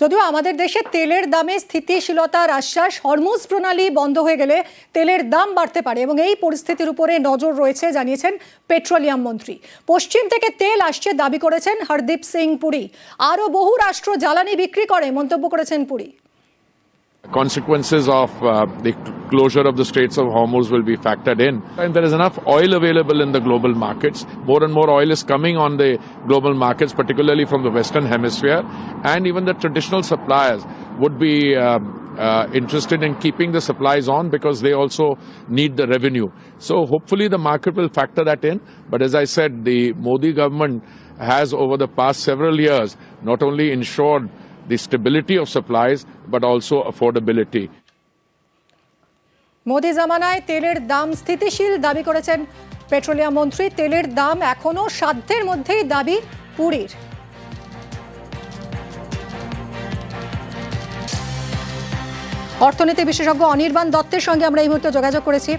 যদিও আমাদের দেশে তেলের দামে স্থিতিশীলতার আশ্বাস, হরমুজ প্রণালী বন্ধ হয়ে গেলে তেলের দাম বাড়তে পারে এবং এই পরিস্থিতির উপরে নজর রয়েছে, জানিয়েছেন পেট্রোলিয়াম মন্ত্রী। পশ্চিম থেকে তেল আসছে দাবি করেছেন হরদীপ সিং পুরী। আরও বহু রাষ্ট্র জ্বালানি বিক্রি করে, মন্তব্য করেছেন Puri. Consequences of uh, the closure of the Straits of Hormuz will be factored in. And there is enough oil available in the global markets. More and more oil is coming on the global markets, particularly from the Western Hemisphere. And even the traditional suppliers would be um, uh, interested in keeping the supplies on because they also need the revenue. So hopefully the market will factor that in. But as I said, the Modi government has over the past several years not only ensured the stability of supplies, but also affordability. Modi জামানায় তেলের দাম স্থিতিশীল দাবি করেছেন petroleum মন্ত্রী। তেলের দাম এখনও সাধ্যের মধ্যেই দাবি পুরীর। অর্থনীতি বিশেষজ্ঞ অনির্বাণ দত্তের সঙ্গে আমরা এই মুহূর্তে যোগাযোগ করেছি।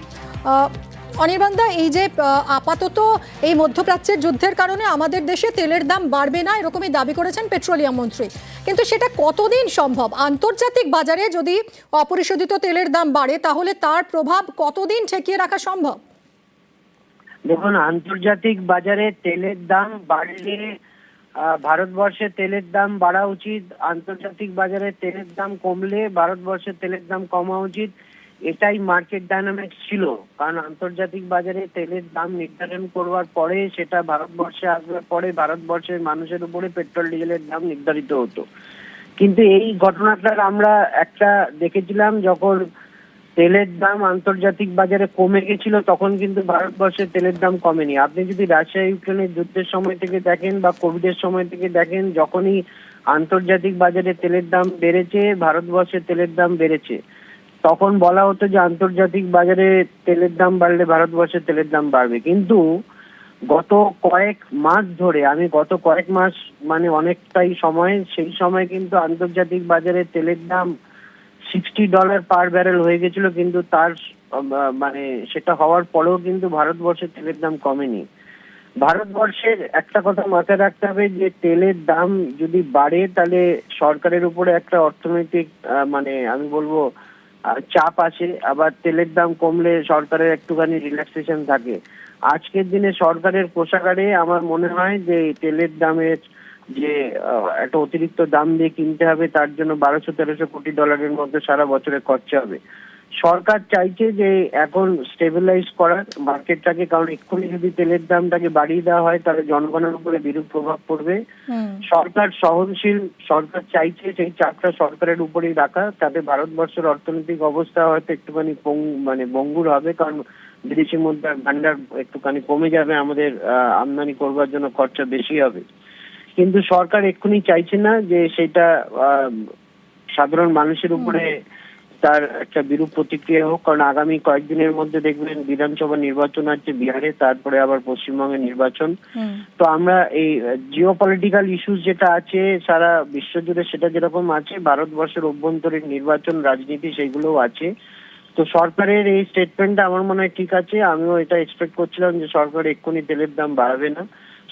আহ, অনির্বাণ দা এই যে আপাতত এই মধ্যপ্রাচ্যের যুদ্ধের কারণে আমাদের দেশে তেলের দাম বাড়বে না এরকমই দাবি করেছেন পেট্রোলিয়াম মন্ত্রী। কিন্তু সেটা কতদিন সম্ভব? আন্তর্জাতিক বাজারে যদি অপরিশোধিত তেলের দাম বাড়ে তাহলে তার প্রভাব কতদিন ঠেকিয়ে রাখা সম্ভব? দেখুন আন্তর্জাতিক বাজারে তেলের দাম বাড়লে ভারতবর্ষে তেলের দাম বাড়া উচিত। আন্তর্জাতিক বাজারে তেলের দাম কমলে ভারতবর্ষে তেলের দাম কমা উচিত। এটাই মার্কেট ডায়নামিক্স ছিল। কারণ আন্তর্জাতিক বাজারে তেলের দাম নির্ধারণ করবার পরে সেটা ভারতবর্ষে আসবার পরে ভারতবর্ষের মানুষের উপরে পেট্রোল ডিজেলের দাম নির্ধারিত হতো। কিন্তু এই ঘটনাটার আমরা একটা দেখেছিলাম যখন তেলের দাম আন্তর্জাতিক বাজারে কমে গেছিল, তখন কিন্তু ভারতবর্ষে তেলের দাম কমেনি। আপনি যদি রাশিয়া ইউক্রেনের যুদ্ধের সময় থেকে দেখেন বা কোভিডের সময় থেকে দেখেন, যখনই আন্তর্জাতিক বাজারে তেলের দাম বেড়েছে, ভারতবর্ষে তেলের দাম বেড়েছে। তখন বলা হতো যে আন্তর্জাতিক বাজারে তেলের দাম বাড়লে ভারতবর্ষে তেলের দাম বাড়বে। কিন্তু গত কয়েক মাস ধরে আমি গত কয়েক মাস মানে অনেকটাই সময় সেই সময় কিন্তু আন্তর্জাতিক বাজারে তেলের দাম সিক্সটি ডলার পার ব্যারেল হয়ে গেছিল কিন্তু তার মানে সেটা হওয়ার পরেও কিন্তু ভারতবর্ষে তেলের দাম কমেনি। ভারতবর্ষের একটা কথা মাথায় রাখতে হবে যে তেলের দাম যদি বাড়ে তাহলে সরকারের উপরে একটা অর্থনৈতিক মানে আমি বলব আহ, চাপ আসে আবার তেলের দাম কমলে সরকারের একটুখানি রিল্যাক্সেশন থাকে। আজকের দিনে সরকারের কোষাগারে আমার মনে হয় যে তেলের দামের যে একটা অতিরিক্ত দাম দিয়ে কিনতে হবে, তার জন্য বারোশো তেরোশো কোটি ডলারের মধ্যে সারা বছরে খরচা হবে। সরকার চাইছে যে এখন স্টেবিলাইজ করার মার্কেটটাকে কারণ এক্ষুনি যদি তেলের দামটাকে বাড়িয়ে দেওয়া হয় তাহলে জনগণের উপরে বিরূপ প্রভাব পড়বে। সরকার সহনশীল সরকার চাইছে সেই চাপটা সরকারের উপরেই রাখা তাতে ভারতবর্ষের অর্থনৈতিক অবস্থা হয়তো একটুখানি মানে বঙ্গুর হবে কারণ বিদেশি মুদ্রার ভান্ডার একটুখানি কমে যাবে আমাদের আহ, আমদানি করবার জন্য খরচা বেশি হবে। কিন্তু সরকার এক্ষুনি চাইছে না যে সেটা আহ, সাধারণ মানুষের উপরে তার একটা বিরূপ প্রতিক্রিয়া হোক কারণ আগামী কয়েকদিনের মধ্যে দেখবেন বিধানসভা নির্বাচন আছে বিহারে তারপরে আবার পশ্চিমবঙ্গের নির্বাচন। তো আমরা এই জিও পলিটিক্যাল ইস্যুস যেটা আছে সারা বিশ্বজুড়ে সেটা যেরকম আছে ভারতবর্ষের অভ্যন্তরীণ নির্বাচন রাজনীতি সেগুলোও আছে। তো সরকারের এই স্টেটমেন্টটা আমার মনে হয় ঠিক আছে। আমিও এটা এক্সপেক্ট করছিলাম যে সরকার এক্ষুনি তেলের দাম বাড়াবে না।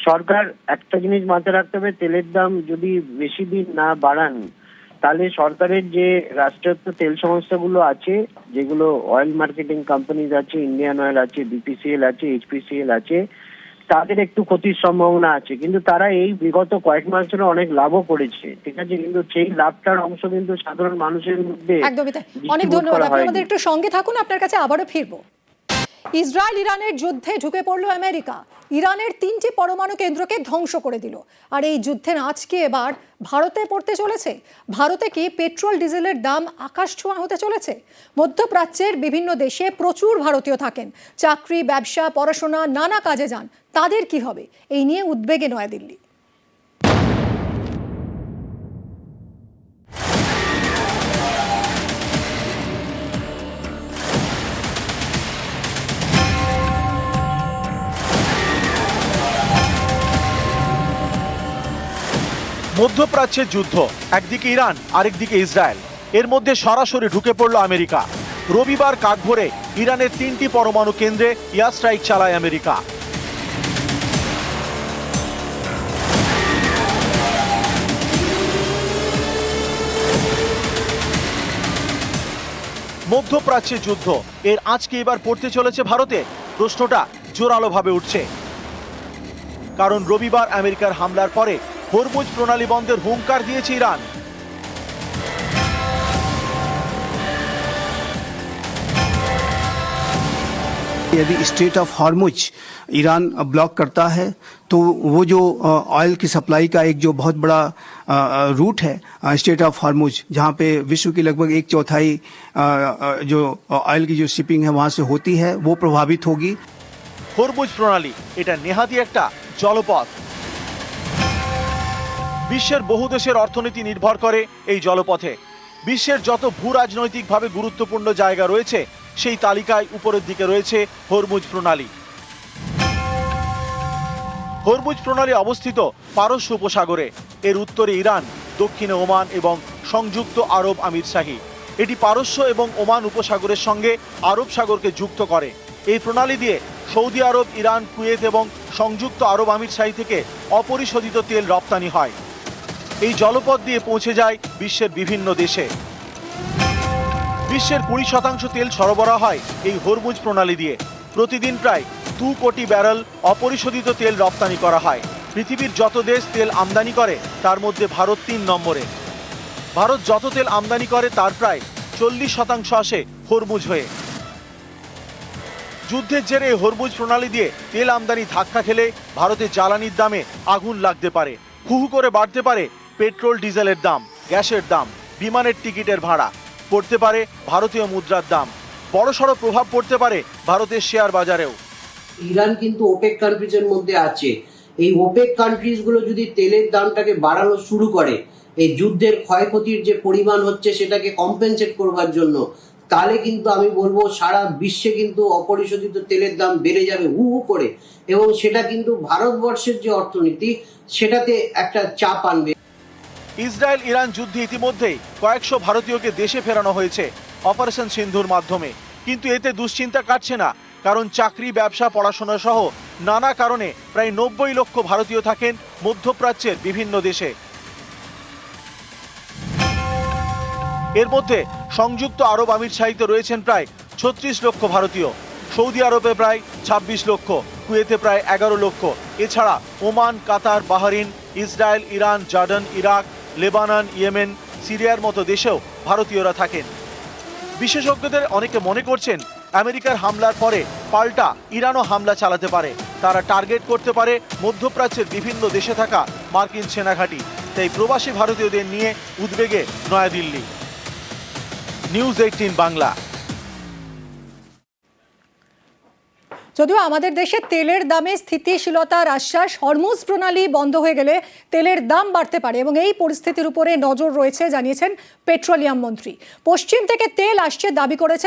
সরকার একটা জিনিস মাথায় রাখতে হবে তেলের দাম যদি বেশি দিন না বাড়ান তাহলে সরকারের যে রাষ্ট্রায়ত্ত তেল সংস্থাগুলো আছে যেগুলো অয়েল মার্কেটিং কোম্পানিজ আছে ইন্ডিয়ান অয়েল আছে বিপিসিএল আছে এইচপিসিএল আছে তাদের একটু ক্ষতির সম্ভাবনা আছে। কিন্তু তারা এই বিগত কয়েক মাস ধরে অনেক লাভও করেছে ঠিক আছে? কিন্তু সেই লাভটার অংশ কিন্তু সাধারণ মানুষের মধ্যে একদমই তাই। অনেক ধন্যবাদ। আপনি আমাদের একটু সঙ্গে থাকুন আপনার কাছে আবারও ফিরবো। ইসরায়েল ইরানের যুদ্ধে ঢুকে পড়ল আমেরিকা। ইরানের তিনটি পরমাণু কেন্দ্রকে ধ্বংস করে দিল। আর এই যুদ্ধের আজকে এবার ভারতে পড়তে চলেছে। ভারতে কি পেট্রোল, ডিজেলের দাম আকাশ ছোঁয়া হতে চলেছে? মধ্যপ্রাচ্যের বিভিন্ন দেশে প্রচুর ভারতীয় থাকেন। চাকরি, ব্যবসা, পড়াশোনা, নানা কাজে যান। তাদের কি হবে? এই নিয়ে উদ্বেগে নয়াদিল্লি। মধ্যপ্রাচ্যের যুদ্ধ, একদিকে ইরান, আরেকদিকে ইসরায়েল। এর মধ্যে সরাসরি ঢুকে পড়ল আমেরিকা। রবিবার কাকভোরে ইরানের তিনটি পরমাণু কেন্দ্রে ইয়ার স্ট্রাইক চালায় আমেরিকা। মধ্যপ্রাচ্যে যুদ্ধ, এর আজকে এবার পড়তে চলেছে ভারতে প্রশ্নটা জোরালোভাবে উঠছে। কারণ রবিবার আমেরিকার হামলার পরে হরমুজ প্রণালী বন্ধের হুঙ্কার দিয়েছে ইরান यदि strait of Hormuz Iran block करता है तो वो जो अ, ऑयल की सप्लाई का एक जो बहुत बड़ा अ, अ, रूट है अ, स्टेट ऑफ हॉर्मुज जहाँ पे विश्व की लगभग एक चौथाई अ, अ, जो ऑयल की जो शिपिंग है वहाँ से होती है वो प्रभावित होगी হরমুজ প্রণালী এটা নেহাতি একটা জলপথ। বিশ্বের বহু দেশের অর্থনীতি নির্ভর করে এই জলপথে। বিশ্বের যত ভূ রাজনৈতিকভাবে গুরুত্বপূর্ণ জায়গা রয়েছে, সেই তালিকায় উপরের দিকে রয়েছে হরমুজ প্রণালী। হরমুজ প্রণালী অবস্থিত পারস্য উপসাগরে। এর উত্তরে ইরান, দক্ষিণে ওমান এবং সংযুক্ত আরব আমির শাহী। এটি পারস্য এবং ওমান উপসাগরের সঙ্গে আরব সাগরকে যুক্ত করে। এই প্রণালী দিয়ে সৌদি আরব, ইরান, কুয়েত এবং সংযুক্ত আরব আমিরশাহী থেকে অপরিশোধিত তেল রপ্তানি হয়। এই জলপথ দিয়ে পৌঁছে যায় বিশ্বের বিভিন্ন দেশে। বিশ্বের কুড়ি শতাংশ তেল সরবরাহ হয় এই হরমুজ প্রণালী দিয়ে। প্রতিদিন প্রায় দু কোটি ব্যারেল অপরিশোধিত তেল রপ্তানি করা হয়। পৃথিবীর যত দেশ তেল আমদানি করে, তার মধ্যে ভারত তিন নম্বরে। ভারত যত তেল আমদানি করে, তার প্রায় চল্লিশ শতাংশ আসে হরমুজ হয়ে। যুদ্ধের জেরে হরমুজ প্রণালী দিয়ে তেল আমদানি ধাক্কা খেলে ভারতের জ্বালানির দামে আগুন লাগতে পারে। হু হু করে বাড়তে পারে পেট্রোল, ডিজেলের দাম, গ্যাসের দাম, বিমানের টিকিটের ভাড়া, পড়তে পারে ভারতীয় মুদ্রার দাম, বড়সড় প্রভাব পড়তে পারে ভারতের শেয়ার বাজারেও। ইরান কিন্তু ওপেক কান্ট্রিজের মধ্যে আছে। এই ওপেক কান্ট্রিজগুলো যদি তেলের দামটাকে বাড়ানো শুরু করে, এই যুদ্ধের ক্ষয়ক্ষতির যে পরিমাণ হচ্ছে সেটাকে কম্পেনসেট করবার জন্য তাহলে কিন্তু আমি বলব সারা বিশ্বে কিন্তু অপরিশোধিত তেলের দাম বেড়ে যাবে হু হু করে। এবং সেটা কিন্তু ভারতবর্ষের যে অর্থনীতি, সেটাতে একটা চাপ আনবে। ইসরায়েল ইরান যুদ্ধে ইতিমধ্যেই কয়েকশো ভারতীয়কে দেশে ফেরানো হয়েছে অপারেশন সিন্ধুর মাধ্যমে। কিন্তু এতে দুশ্চিন্তা কাটছে না, কারণ চাকরি, ব্যবসা, পড়াশোনা সহ নানা কারণে প্রায় নব্বই লক্ষ ভারতীয় থাকেন মধ্যপ্রাচ্যের বিভিন্ন দেশে। এর মধ্যে সংযুক্ত আরব আমির আমিরশাহিতে রয়েছেন প্রায় ছত্রিশ লক্ষ ভারতীয়। সৌদি আরবে প্রায় ২৬ লক্ষ, কুয়েতে প্রায় এগারো লক্ষ। এছাড়া Oman, Qatar, Bahrain, Israel, Iran, Jordan, Iraq, Lebanon, Yemen, সিরিয়ার মতো দেশেও ভারতীয়রা থাকেন। বিশেষজ্ঞদের অনেকে মনে করছেন, আমেরিকার হামলার পরে পাল্টা ইরানও হামলা চালাতে পারে। তারা টার্গেট করতে পারে মধ্যপ্রাচ্যের বিভিন্ন দেশে থাকা মার্কিন সেনাঘাঁটি। তাই প্রবাসী ভারতীয়দের নিয়ে উদ্বেগে নয়াদিল্লি। News eighteen Bangla. যদিও আমাদের দেশে তেলের দামে স্থিতিশীলতার আশ্বাস, হরমুজ প্রণালী বন্ধ হয়ে গেলে তেলের দাম বাড়তে পারে এবং এই পরিস্থিতির উপরে নজর রয়েছে, জানিয়েছেন পেট্রোলিয়াম মন্ত্রী। পশ্চিম থেকে তেল আসছে, দাবি করেছে